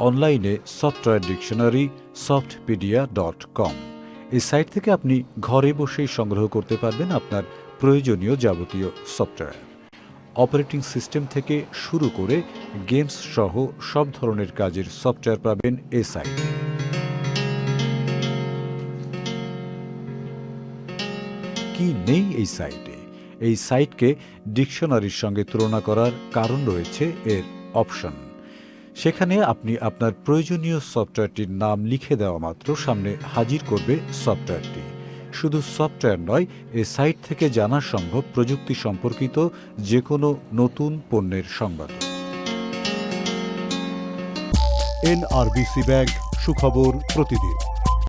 অনলাইনে software dictionary Softpedia dot com এই site থেকে আপনি ঘরে বসেই সংগ্রহ করতে পারবেন আপনার প্রয়োজনীয় যাবতীয় সফটওয়্যার অপারেটিং সিস্টেম থেকে শুরু করে গেমস সহ সব ধরনের কাজের সফটওয়্যার পাবেন এ সাইটে কি নেই এই সাইটে এই সাইটকে ডিকশনারির সঙ্গে তুলনা করার কারণ রয়েছে এর অপশন সেখানে আপনি আপনার প্রয়োজনীয় সফটওয়্যারটির নাম লিখে দেওয়া মাত্র সামনে হাজির করবে সফটওয়্যারটি। শুধু সফটওয়্যার নয়, এ সাইট থেকে জানা সম্ভব প্রযুক্তি সম্পর্কিত যে কোনো নতুন পণ্যের সংবাদ। এনআরবিসি ব্যাংক, সুখবর প্রতিদিন।